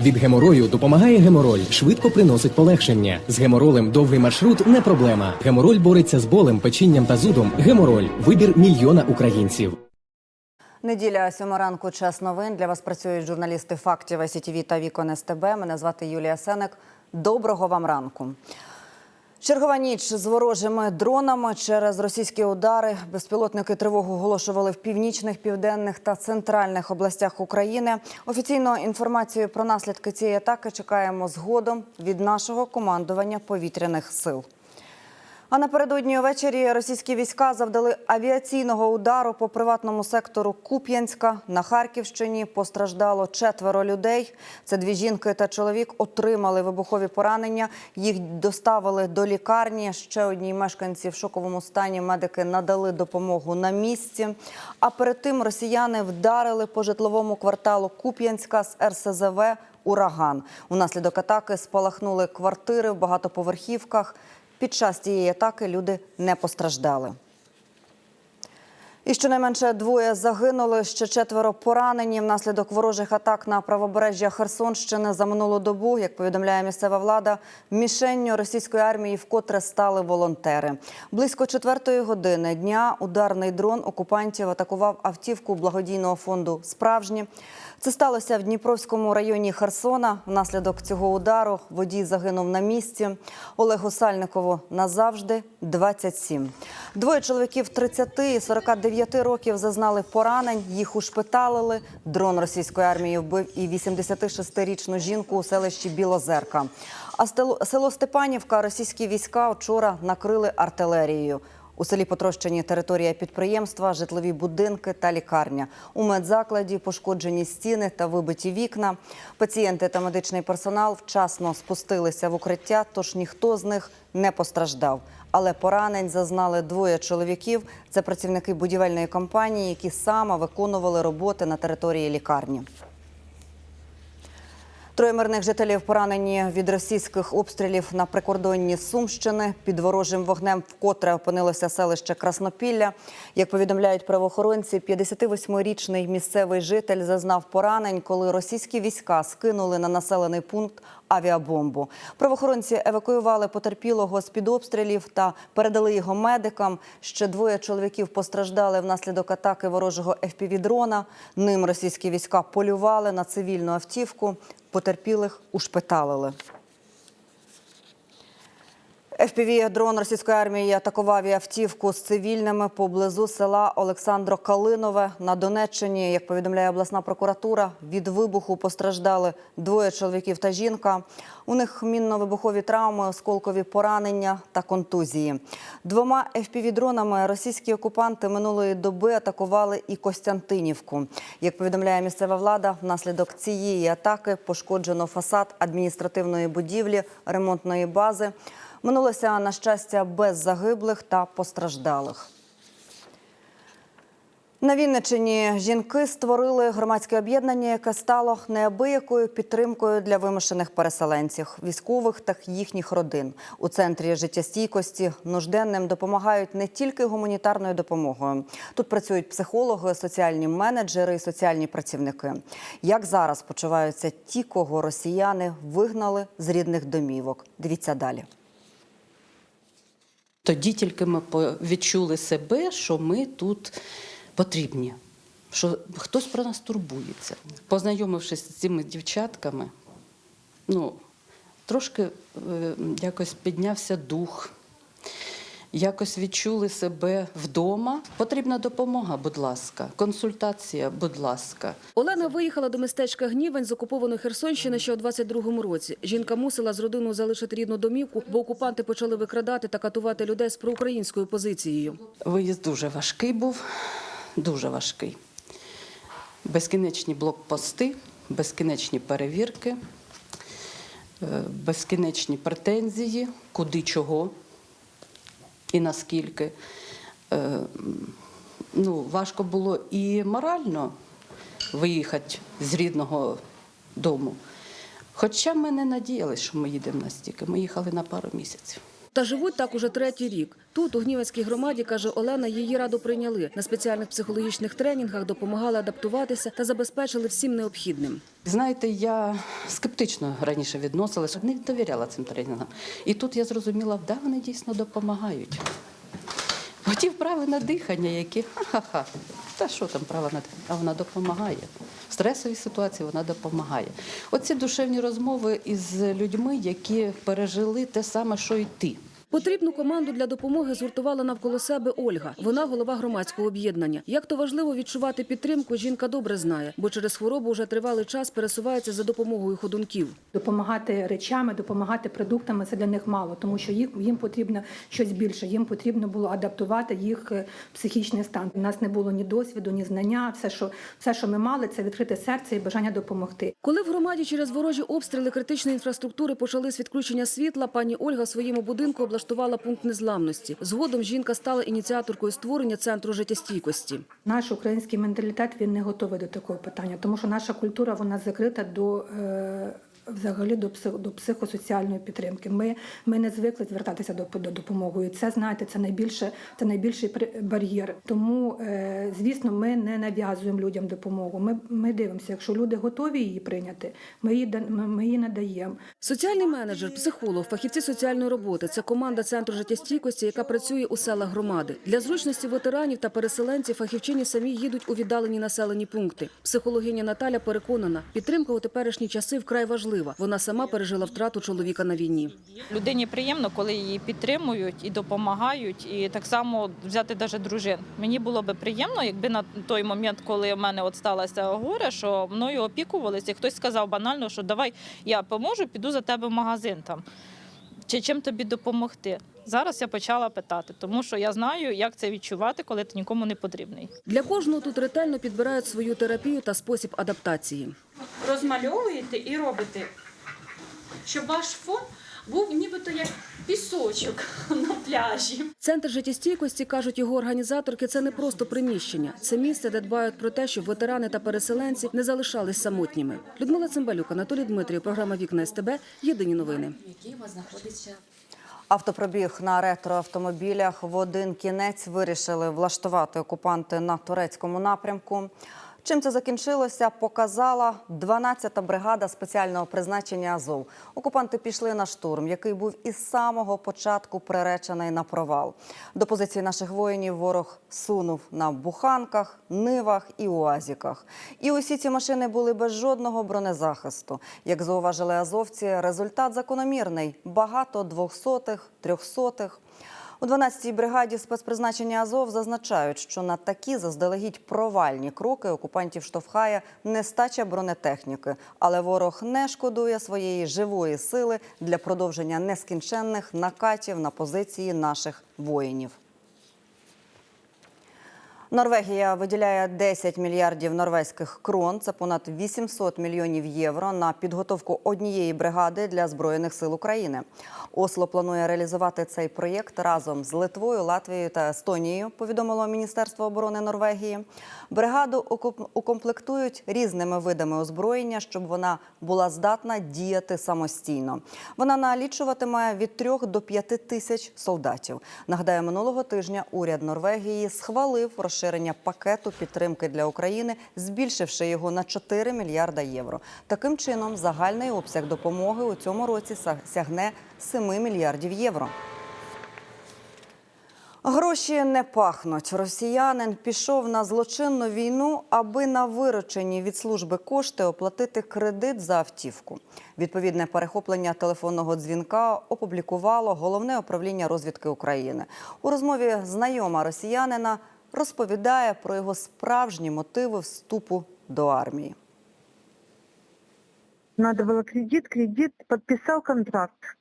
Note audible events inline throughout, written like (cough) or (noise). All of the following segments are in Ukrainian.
Від геморою допомагає гемороль, швидко приносить полегшення. З геморолем довгий маршрут не проблема. Гемороль бореться з болем, печінням та зудом. Гемороль вибір мільйона українців. Неділя сьома ранку. Час новин. Для вас працюють журналісти фактів СІТВ та Вікон СТБ. Мене звати Юлія Сенек. Доброго вам ранку. Чергова ніч з ворожими дронами через російські удари. Безпілотники тривогу оголошували в північних, південних та центральних областях України. Офіційно інформацію про наслідки цієї атаки чекаємо згодом від нашого командування повітряних сил. А напередодні увечері російські війська завдали авіаційного удару по приватному сектору Куп'янська. На Харківщині постраждало четверо людей. Це дві жінки та чоловік отримали вибухові поранення. Їх доставили до лікарні. Ще одній мешканці в шоковому стані медики надали допомогу на місці. А перед тим росіяни вдарили по житловому кварталу Куп'янська з РСЗВ Ураган. Унаслідок атаки спалахнули квартири в багатоповерхівках. Під час цієї атаки люди не постраждали. І щонайменше двоє загинули, ще четверо поранені внаслідок ворожих атак на правобережжя Херсонщини за минулу добу. Як повідомляє місцева влада, мішенню російської армії вкотре стали волонтери. Близько четвертої години дня ударний дрон окупантів атакував автівку благодійного фонду Справжні. Це сталося в Дніпровському районі Херсона. Внаслідок цього удару водій загинув на місці. Олегу Сальникову назавжди 27. Двоє чоловіків 30 і 49 років зазнали поранень. Їх ушпиталили. Дрон російської армії вбив і 86-річну жінку у селищі Білозерка. А село Степанівка російські війська вчора накрили артилерією. У селі потрощені територія підприємства, житлові будинки та лікарня. У медзакладі пошкоджені стіни та вибиті вікна. Пацієнти та медичний персонал вчасно спустилися в укриття, тож ніхто з них не постраждав. Але поранень зазнали двоє чоловіків. Це працівники будівельної компанії, які саме виконували роботи на території лікарні. Троє мирних жителів поранені від російських обстрілів на прикордонні Сумщини. Під ворожим вогнем вкотре опинилося селище Краснопілля. Як повідомляють правоохоронці, 58-річний місцевий житель зазнав поранень, коли російські війська скинули на населений пункт авіабомбу. Правоохоронці евакуювали потерпілого з під обстрілів та передали його медикам. Ще двоє чоловіків постраждали внаслідок атаки ворожого FPV-дрона. Ним російські війська полювали на цивільну автівку. Потерпілих ушпиталили. FPV-дрон російської армії атакував автівку з цивільними поблизу села Олександро Калинове на Донеччині. Як повідомляє обласна прокуратура, від вибуху постраждали двоє чоловіків та жінка. У них мінно-вибухові травми, осколкові поранення та контузії. Двома FPV-дронами російські окупанти минулої доби атакували і Костянтинівку. Як повідомляє місцева влада, внаслідок цієї атаки пошкоджено фасад адміністративної будівлі, ремонтної бази. Минулося, на щастя, без загиблих та постраждалих. На Вінниччині жінки створили громадське об'єднання, яке стало неабиякою підтримкою для вимушених переселенців, військових та їхніх родин. У центрі життєстійкості нужденним допомагають не тільки гуманітарною допомогою. Тут працюють психологи, соціальні менеджери соціальні працівники. Як зараз почуваються ті, кого росіяни вигнали з рідних домівок? Дивіться далі. Тоді тільки ми відчули себе, що ми тут потрібні, що хтось про нас турбується. Познайомившись з цими дівчатками, ну, трошки е, якось піднявся дух, якось відчули себе вдома. Потрібна допомога, будь ласка, консультація, будь ласка. Олена виїхала до містечка Гнівень з окупованої Херсонщини ще у 22-му році. Жінка мусила з родиною залишити рідну домівку, бо окупанти почали викрадати та катувати людей з проукраїнською позицією. Виїзд дуже важкий був, дуже важкий. Безкінечні блокпости, безкінечні перевірки, е, безкінечні претензії, куди чого і наскільки. Е, Ну, важко було і морально виїхати з рідного дому. Хоча ми не надіялися, що ми їдемо настільки. Ми їхали на пару місяців. Та живуть так уже третій рік. Тут, у Гнівецькій громаді, каже Олена, її раду прийняли. На спеціальних психологічних тренінгах допомагали адаптуватися та забезпечили всім необхідним. Знаєте, я скептично раніше відносилася, не довіряла цим тренінгам. І тут я зрозуміла, да, вони дійсно допомагають. Оті вправи на дихання, які ха-ха-ха. Та що там права на дихання? А вона допомагає. В стресовій ситуації вона допомагає. Оці душевні розмови із людьми, які пережили те саме, що й ти. Потрібну команду для допомоги згуртувала навколо себе Ольга. Вона голова громадського об'єднання. Як то важливо відчувати підтримку, жінка добре знає, бо через хворобу вже тривалий час пересувається за допомогою ходунків. Допомагати речами, допомагати продуктами це для них мало, тому що їх їм потрібно щось більше. Їм потрібно було адаптувати їх е, психічний стан. У нас не було ні досвіду, ні знання. Все, що все, що ми мали, це відкрите серце і бажання допомогти. Коли в громаді через ворожі обстріли критичної інфраструктури почались відключення світла, пані Ольга в своєму будинку облаштувала пункт незламності. Згодом жінка стала ініціаторкою створення центру життєстійкості. Наш український менталітет він не готовий до такого питання, тому що наша культура вона закрита до. Взагалі до псих, до психосоціальної підтримки. Ми, ми не звикли звертатися до, до допомоги. Це знаєте, це найбільше це найбільший бар'єр. Тому, е, звісно, ми не нав'язуємо людям допомогу. Ми, ми дивимося, якщо люди готові її прийняти, ми її ми її надаємо. Соціальний менеджер, психолог, фахівці соціальної роботи це команда центру життєстійкості, яка працює у селах громади. Для зручності ветеранів та переселенців фахівчині самі їдуть у віддалені населені пункти. Психологиня Наталя переконана, підтримка у теперішні часи вкрай важлива. Вона сама пережила втрату чоловіка на війні. Людині приємно, коли її підтримують і допомагають, і так само взяти навіть дружин. Мені було би приємно, якби на той момент, коли в мене от сталося горе, що мною опікувалися, і хтось сказав банально, що давай я поможу, піду за тебе в магазин там. Чи чим тобі допомогти? Зараз я почала питати, тому що я знаю, як це відчувати, коли ти нікому не потрібний. Для кожного тут ретельно підбирають свою терапію та спосіб адаптації. розмальовуєте і робите, щоб ваш фон був нібито як пісочок (laughs) на пляжі. Центр життєстійкості, кажуть його організаторки, це не просто приміщення. Це місце, де дбають про те, щоб ветерани та переселенці не залишались самотніми. Людмила Цимбалюк, Анатолій Дмитрів, програма Вікна СТБ. Єдині новини. Автопробіг на ретроавтомобілях в один кінець вирішили влаштувати окупанти на турецькому напрямку. Чим це закінчилося, показала 12-та бригада спеціального призначення Азов. Окупанти пішли на штурм, який був із самого початку приречений на провал. До позиції наших воїнів ворог сунув на буханках, нивах і уазіках. І усі ці машини були без жодного бронезахисту. Як зауважили азовці, результат закономірний: багато двохсотих, трьохсотих. У 12-й бригаді спецпризначення Азов зазначають, що на такі заздалегідь провальні кроки окупантів штовхає нестача бронетехніки, але ворог не шкодує своєї живої сили для продовження нескінченних накатів на позиції наших воїнів. Норвегія виділяє 10 мільярдів норвезьких крон. Це понад 800 мільйонів євро на підготовку однієї бригади для збройних сил України. Осло планує реалізувати цей проєкт разом з Литвою, Латвією та Естонією. Повідомило Міністерство оборони Норвегії. Бригаду укомплектують різними видами озброєння, щоб вона була здатна діяти самостійно. Вона налічуватиме від 3 до 5 тисяч солдатів. Нагадаю, минулого тижня уряд Норвегії схвалив розширення пакету підтримки для України, збільшивши його на 4 мільярда євро. Таким чином, загальний обсяг допомоги у цьому році сягне 7 мільярдів євро. Гроші не пахнуть. Росіянин пішов на злочинну війну, аби на виручені від служби кошти оплатити кредит за автівку. Відповідне перехоплення телефонного дзвінка опублікувало головне управління розвідки України. У розмові знайома росіянина розповідає про його справжні мотиви вступу до армії. Надо было кредит, кредит, подписал контракт.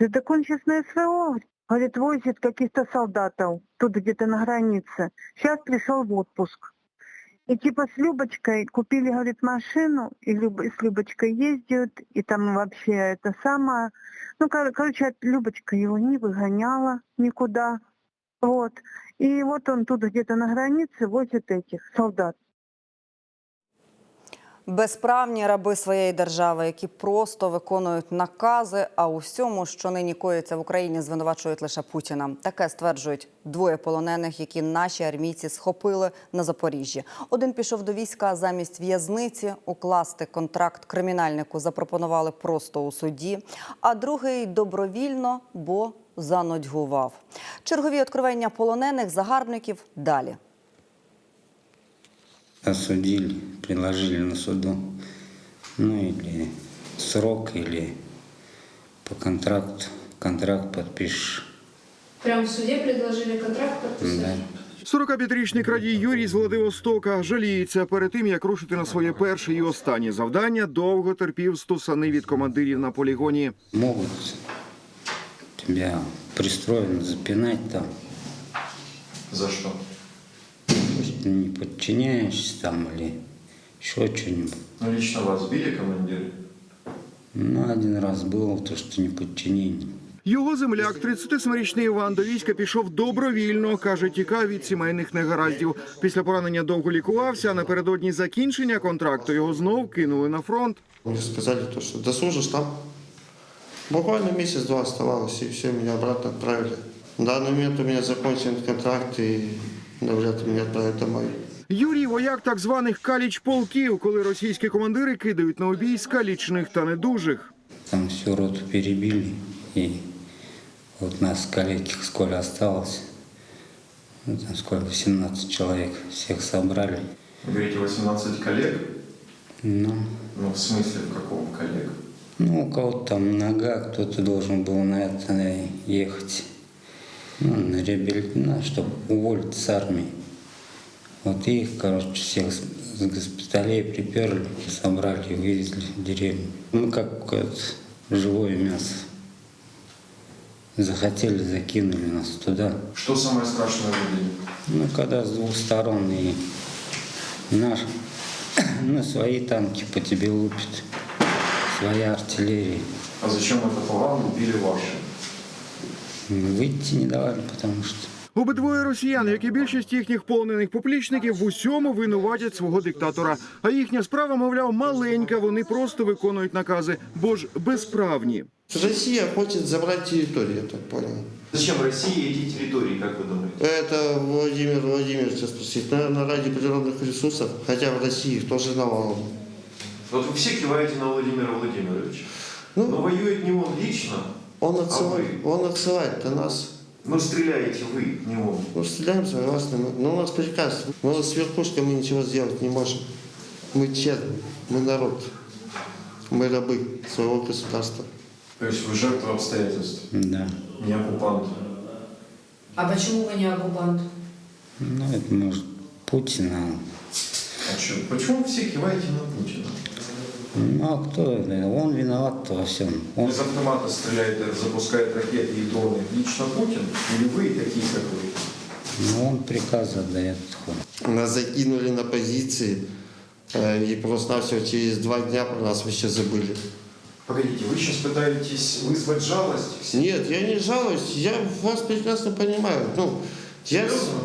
Это так он сейчас на СВО, говорит, возит каких-то солдатов тут где-то на границе. Сейчас пришел в отпуск. И типа с Любочкой купили, говорит, машину, и Люб- с Любочкой ездят, и там вообще это самое. Ну, кор- короче, от- Любочка его не выгоняла никуда. Вот. И вот он тут где-то на границе возит этих солдат. Безправні раби своєї держави, які просто виконують накази, а у всьому, що нині коїться в Україні, звинувачують лише Путіна. Таке стверджують двоє полонених, які наші армійці схопили на Запоріжжі. Один пішов до війська замість в'язниці. Укласти контракт кримінальнику запропонували просто у суді, а другий добровільно, бо занудьгував. Чергові відкривання полонених загарбників далі. осудили, предложили на суду, ну или срок, или по контракту, контракт подпишешь. Прямо в суде предложили контракт подписать? Да. 45-річний крадій Юрій з Владивостока жаліється перед тим, як рушити на своє перше і останнє завдання, довго терпів стусани від командирів на полігоні. Могут тебя пристроено запинать там, За что? пусть ты не подчиняешься там или еще что-нибудь. Ну, лично вас били командиры? Ну, один раз было то, что не подчинение. Його земляк, 37-річний Іван, до війська пішов добровільно. каже, тікав від сімейних негараздів. Після поранення довго лікувався. А напередодні закінчення контракту його знов кинули на фронт. Мне сказали, то, что дослужишь там. Буквально месяц-два оставалось, и все, меня обратно отправили. На данный момент у меня закончен контракт, и навряд ли меня отправят домой. Юрій вояк так званих каліч полків, коли російські командири кидають на обій скалічних та недужих. Там всю роту перебили, и вот нас коллеги сколько осталось, ну, там сколько, 17 человек, всех собрали. Вы говорите, 18 коллег? Ну, Ну, в смысле, в каком коллег? Ну, у кого-то там нога, кто-то должен был на это ехать. Ну, на реабилитацию, чтобы уволить с армии. Вот их, короче, всех с госпиталей приперли, собрали вывезли в деревню. Ну, как это, живое мясо. Захотели, закинули нас туда. Что самое страшное видели? Ну, когда с двух сторон и наш, (coughs) ну, свои танки по тебе лупят, своя артиллерия. А зачем это по вам били ваши? Выйти не давали, потому что Обидвоє росіян, як і більшість їхніх полонених поплічників, в усьому винуватять свого диктатора. А їхня справа, мовляв, маленька. Вони просто виконують накази, бо ж безправні. Россия хочет забрать территорию, я так понял. Зачем России эти территории, как вы думаете? Это Владимир Владимирович спросить. Наверное, ради природных ресурсов, хотя в России их тоже навалом. Вот вы все киваете на Владимира Владимировича. Ну, Но воюет не он лично, он а отсылает, вы. он отсылает на нас. Но стреляете вы, не он. Ну, стреляем, согласны. мы. Но у нас приказ. Мы с верхушкой мы ничего сделать не можем. Мы черни, мы народ. Мы рабы своего государства. То есть вы жертва обстоятельств, да. не оккупант. А почему вы не оккупант? Ну, это может Путина. А чё, почему вы все киваете на Путина? Ну, а кто? Он виноват во всем. Он Из автомата стреляет, запускает ракеты и дроны. Лично Путин или вы такие, как вы? Ну, он приказы отдает. Нас закинули на позиции, э, и просто-навсего через два дня про нас вообще забыли. Погодите, вы сейчас пытаетесь вызвать жалость? Нет, я не жалуюсь, я вас прекрасно понимаю. Ну, я, Серьезно?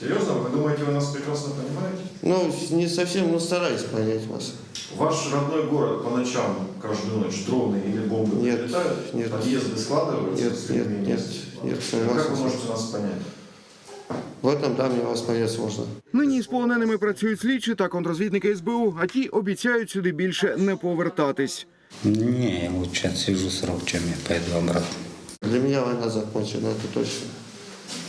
Серьезно? Вы думаете, вы нас прекрасно понимаете? ну, не совсем, но стараюсь понять вас. Ваш родной город по ночам, каждую ночь, дроны или бомбы Нет, прилетают? нет. Подъезды складываются? Нет, с нет, людьми нет, вместе? нет, Ну, Как вы согласен. можете нас понять? В этом, да, мне вас понять сложно. Нині з полоненими працюють слідчі та контрозвідники СБУ, а ті обіцяють сюди більше не повертатись. Не, я лучше отсижу срок, чем я пойду обратно. Для меня война закончена, это точно.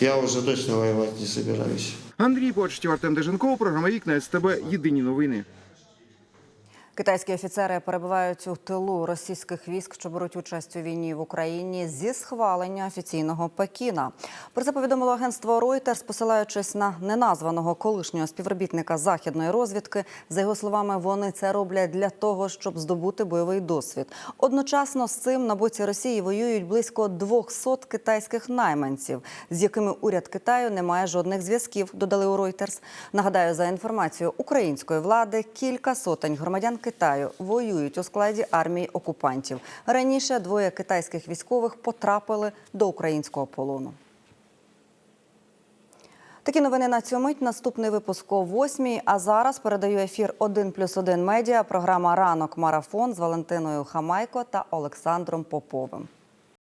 Я уже точно воювати не собираюсь. Андрій Почтів, Артем Деженков, програма Вікна СТБ. Єдині новини. Китайські офіцери перебувають у тилу російських військ, що беруть участь у війні в Україні зі схвалення офіційного Пекіна. Про це повідомило агентство Reuters, посилаючись на неназваного колишнього співробітника західної розвідки. За його словами, вони це роблять для того, щоб здобути бойовий досвід. Одночасно з цим на боці Росії воюють близько 200 китайських найманців, з якими уряд Китаю не має жодних зв'язків. Додали у Reuters. Нагадаю, за інформацією української влади, кілька сотень громадян Китаю воюють у складі армії окупантів. Раніше двоє китайських військових потрапили до українського полону. Такі новини на цю мить. Наступний випуск о 8 А зараз передаю ефір «1 плюс 1 медіа. Програма Ранок Марафон з Валентиною Хамайко та Олександром Поповим.